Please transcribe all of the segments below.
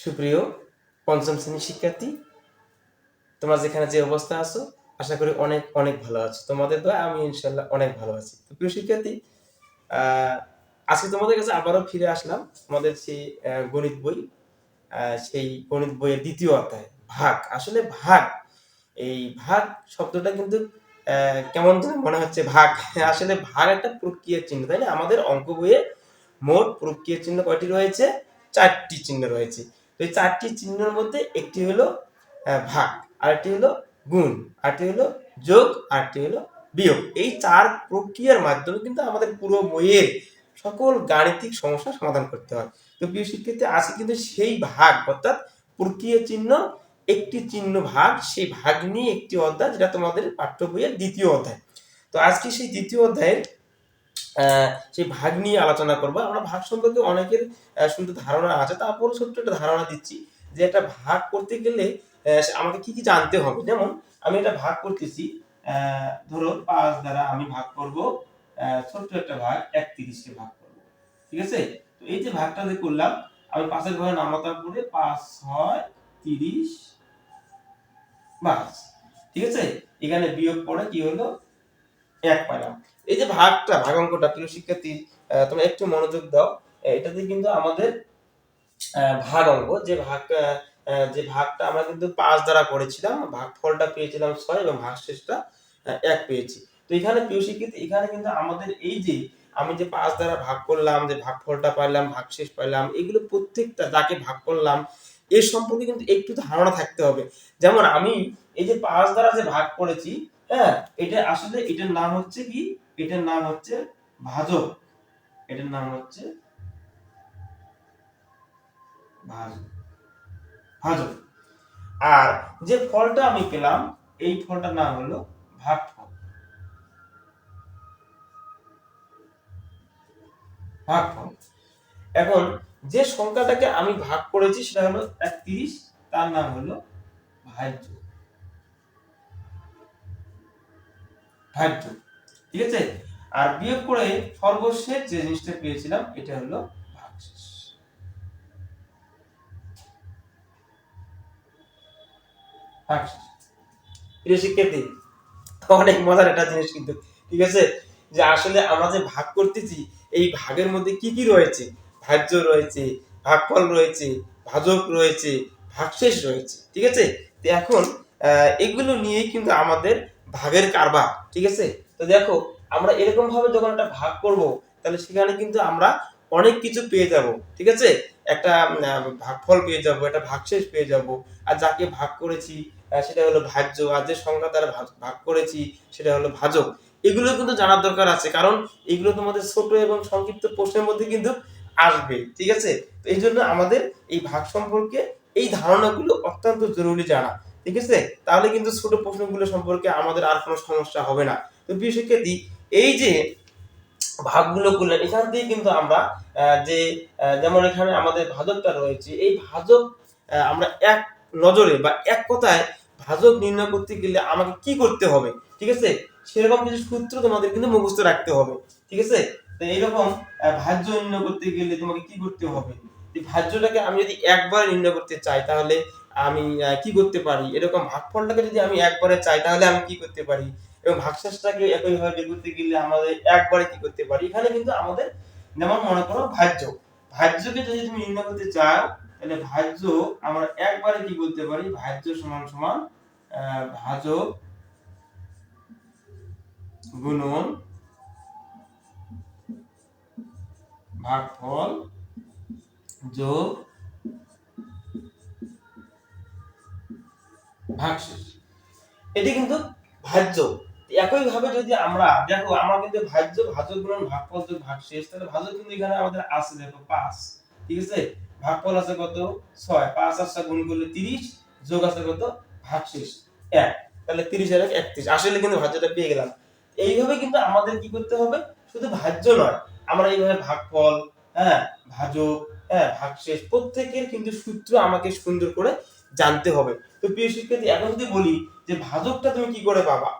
সুপ্রিয় পঞ্চম শ্রেণির শিক্ষার্থী, তোমরা যেখানে যে অবস্থা আছো, আশা করি অনেক অনেক ভালো আছো। তোমাদের তো আমি ইনশাল্লাহ অনেক ভালো আছি। তো প্রিয় শিক্ষার্থী আজকে তোমাদের কাছে আবারও ফিরে আসলাম তোমাদের সেই গণিত বই সেই গণিত বইয়ের দ্বিতীয় অধ্যায়, ভাগ। আসলে ভাগ, এই ভাগ শব্দটা কিন্তু কেমন যেন মনে হচ্ছে ভাগ। আসলে ভাগ একটা প্রক্রিয়ার চিহ্ন, তাই না? আমাদের অঙ্ক বইয়ে মোট প্রক্রিয়ার চিহ্ন কয়টি রয়েছে? চারটি চিহ্ন রয়েছে। তো এই চারটি চিহ্নের মধ্যে একটি হলো ভাগ, আরেকটি হলো গুণ, আরেকটি হলো যোগ, আরেকটি হলো বিয়োগ। এই চার প্রক্রিয়ার মাধ্যমে কিন্তু আমাদের পুরো বইয়ের সকল গাণিতিক সমস্যা সমাধান করতে হয়। তো প্রিয় শিক্ষার্থী আছে কিন্তু সেই ভাগ, অর্থাৎ প্রক্রিয়া চিহ্ন, একটি চিহ্ন ভাগ, সেই ভাগ নিয়ে একটি অধ্যায়, যেটা তোমাদের পাঠ্য বইয়ের দ্বিতীয় অধ্যায়। তো আজকে সেই দ্বিতীয় অধ্যায়ের সেই ভাগ নিয়ে আলোচনা করব। আমরা ভাগ সম্পর্কে অনেকের শুধু ধারণা আছে, তারপরও ছোট্ট একটা ধারণা দিচ্ছি যে একটা ভাগ করতে গেলে আমাকে কি কি জানতে হবে? যেমন, আমি এটা ভাগ করতেছি ধরো পাঁচ দ্বারা আমি ভাগ করব ছোট্ট একটা ভাগ, একত্রিশকে ভাগ করব। ঠিক আছে? তো এই যে ভাগটা যে করলাম, আমি পাঁচের ঘরে নামাতাম করে পাঁচ, ছয়, তিরিশ পাঁচ ঠিক আছে? এখানে বিয়োগ পড়ে কি হলো? এক পাইলাম। এই যে ভাগটা ভাগ অঙ্কটা প্রিয় শিক্ষার্থী তোমরা একটু মনোযোগ দাও। এটাতে কিন্তু আমাদের ভাগ অঙ্ক, যে ভাগ যে ভাগটা আমরা কিন্তু পাঁচ দ্বারা করেছিলাম ভাগ ফলটা পেয়েছিলাম ছয় এবং ভাগ শেষটা এক পেয়েছি। তো এখানে, প্রিয় শিক্ষার্থী, এখানে কিন্তু আমাদের এই যে আমি যে পাঁচ দ্বারা ভাগ করলাম, যে ভাগ ফলটা পাইলাম ভাগ শেষ পাইলাম, এগুলো প্রত্যেকটা যাকে ভাগ করলাম, এর সম্পর্কে কিন্তু একটু ধারণা থাকতে হবে। যেমন আমি এই যে পাঁচ দ্বারা যে ভাগ করেছি হ্যাঁ এটা আসলে এটার নাম হচ্ছে কি? এটার নাম হচ্ছে ভাজক। এটার নাম হচ্ছে ভাজক। আর যে ফলটা আমি পেলাম, এই ফলটার নাম হলো ভাগফল। ভাগফল। এখন যে সংখ্যাটাকে আমি ভাগ করেছি, সেটা হলো একত্রিশ, তার নাম হলো ভাজ্য। ভাজ্য ঠিক আছে? আর বিয়োগ করে সর্বশেষ যে জিনিসটা পেয়েছিলাম, এটা হলো ভাগশেষ। অনেক মজার একটা জিনিস কিন্তু, ঠিক আছে? যে আসলে আমরা যে ভাগ করতেছি, এই ভাগের মধ্যে কি কি রয়েছে? ভাজ্য রয়েছে, ভাগফল রয়েছে, ভাজক রয়েছে, ভাগশেষ রয়েছে, ঠিক আছে? এখন এগুলো নিয়েই কিন্তু আমাদের ভাগের কারবার, ঠিক আছে? তো দেখো, আমরা এরকম ভাবে যখন একটা ভাগ করব, তাহলে সেখানে কিন্তু আমরা অনেক কিছু পেয়ে যাব, ঠিক আছে? একটা ভাগফল পেয়ে যাব, একটা ভাগশেষ পেয়ে যাব। আর যাকে ভাগ করেছি সেটা হলো ভাজ্য, আর যে সংখ্যা তারা ভাগ- ভাগ করেছি, সেটা হলো ভাজক। এগুলো কিন্তু জানার দরকার আছে, কারণ এগুলো তোমাদের ছোট এবং সংক্ষিপ্ত প্রশ্নের মধ্যে কিন্তু আসবে, ঠিক আছে? তো এই জন্য আমাদের এই ভাগ সম্পর্কে এই ধারণাগুলো অত্যন্ত জরুরি জানা। ঠিক আছে? তাহলে কিন্তু ছোট প্রশ্নগুলো সম্পর্কে আমাদের আর কোনো সমস্যা হবে না। তো প্রিয় শিক্ষার্থী, এই যে ভাগগুলো করলেন, এখান থেকে কিন্তু আমরা যে যেমন এখানে আমাদের ভাজকটা রয়েছে, এই ভাজক আমরা এক নজরে বা এক কথায় ভাজক নির্ণয় করতে গেলে আমাকে কি করতে হবে? ঠিক আছে? সেরকম কিছু সূত্র তোমাদের কিন্তু মুখস্থ রাখতে হবে। ঠিক আছে? তো এইরকম ভাজ্য নির্ণয় করতে গেলে তোমাকে কি করতে হবে? ভাজ্যটাকে আমি যদি একবার নির্ণয় করতে চাই, তাহলে আমি কি করতে পারি? এরকম ভাগফলটাকে যদি আমি একবারে চাই, তাহলে আমি কি করতে পারি? এবং ভাগশেষটাকে একইভাবে বের করতে গেলে আমাদের একবারে কি করতে পারি? এখানে কিন্তু আমাদের যেমন মনে করো ভাজ্য। ভাজ্যকে যদি তুমি নির্ণয় করতে চাও, তাহলে ভাজ্য আমরা একবারে কি বলতে পারি? ভাজ্য সমান সমান ভাজক গুণন ভাগফল যোগ এটি কিন্তু ভাজ্য। একই ভাবে যদি আমরা, দেখো, আমরা কিন্তু ভাজ্য ভাজক গুণন ভাগফল যোগ ভাগশেষ, তাহলে ভাজক কিন্তু এখানে আমাদের আছে, দেখো, পাঁচ। ঠিক আছে? ভাগফল আছে কত? ছয়। পাঁচ আর ছয় গুণ করলে তিরিশ, যোগ আছে কত? ভাগশেষ এক। তাহলে তিরিশ আর এক, একত্রিশ। আসলে কিন্তু ভাজ্যটা পেয়ে গেলাম। এইভাবে কিন্তু আমাদের কি করতে হবে? শুধু ভাজ্য নয়, আমরা এইভাবে ভাগফল হ্যাঁ ভাজক হ্যাঁ ভাগশেষ, প্রত্যেকের কিন্তু সূত্র আমাকে সুন্দর করে জানতে হবে। তো প্রিয় শিক্ষার্থী, এখন যদি বলি যে ভাজকটা তুমি কি করে পাবা?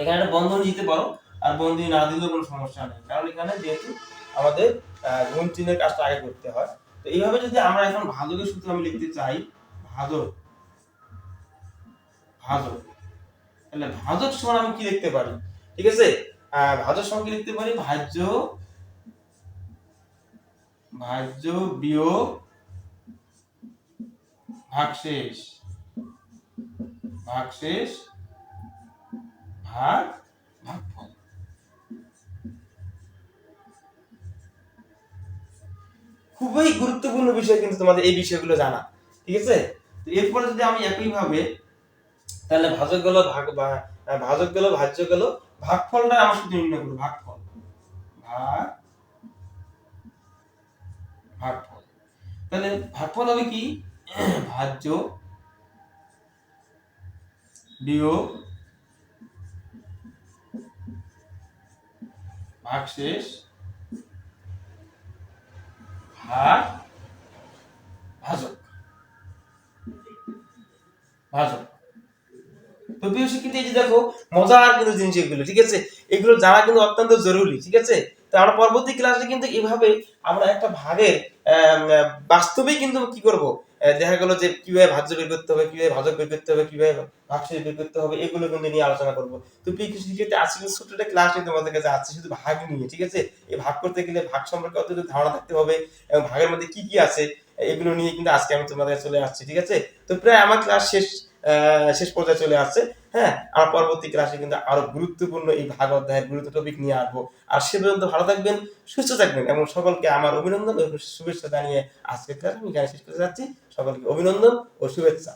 এখানে একটা বন্ধন দিতে পারো, আর বন্ধনী না দিলেও কোনো সমস্যা নেই। কারণ এখানে যেহেতু আমাদের গুণ চিহ্নের কাজটা আগে করতে হয়। তো এইভাবে যদি আমরা এখন ভাজকের সূত্র আমি লিখতে চাই, ভাজক ভাজক, তাহলে ভাজক সমান আমি কি লিখতে পারি? ঠিক আছে? ভাজক সমান কি লিখতে পারি? ভাজ্য ভাজ্য বিয়োগ ভাগশেষ। ভাগশেষ, ভাগ, ভাগফল। খুবই গুরুত্বপূর্ণ বিষয় কিন্তু তোমাদের এই বিষয়গুলো জানা, ঠিক আছে? এরপরে যদি আমি একইভাবে, তাহলে ভাজক গেল ভাগ ভাজক গেল ভাজ্য গেল ভাগফলটা আমার শুধু নির্ণয় করব ভাগফল। ভাগ, ভাগফল। তাহলে ভাগফল হবে কি? ভাজ্য বিয়োগ ভাগশেষ ভাগ ভাজক। ভাজক। দেখো মজার কিন্তু জিনিস এগুলো ঠিক আছে? এগুলো জানা কিন্তু অত্যন্ত জরুরি ঠিক আছে? তো আমরা পরবর্তী ক্লাসে কিন্তু এভাবে আমরা একটা ভাগের আহ, বাস্তবেই কিন্তু কি করব? দেখা গেল যে কীভাবে ভাজ্য বের করতে হবে, কীভাবে ভাজক বের করতে হবে, কীভাবে ভাগশেষ বের করতে হবে, এগুলো কিন্তু নিয়ে আলোচনা করব। তো পিকে শিক্ষিত আজকে ছোট্ট একটা ক্লাস নিয়ে তোমাদের কাছে আছে শুধু ভাগ নিয়ে, ঠিক আছে? এই ভাগ করতে গেলে ভাগ সম্পর্কে অত ধারণা থাকতে হবে এবং ভাগের মধ্যে কি কি আছে এগুলো নিয়ে কিন্তু আজকে আমি তোমাদের চলে আসছি, ঠিক আছে? তো প্রায় আমার ক্লাস শেষ শেষ পর্যায়ে চলে আসছে। হ্যাঁ আর পরবর্তী ক্লাসে কিন্তু আরও গুরুত্বপূর্ণ এই ভাগ অধ্যায়ের গুরুত্ব টপিক নিয়ে আসব। আর সে পর্যন্ত ভালো থাকবেন, সুস্থ থাকবেন এবং সকলকে আমার অভিনন্দন এবং শুভেচ্ছা জানিয়ে আজকের ক্লাস আমি এখানে শেষ করতে যাচ্ছি। সকলকে অভিনন্দন ও শুভেচ্ছা।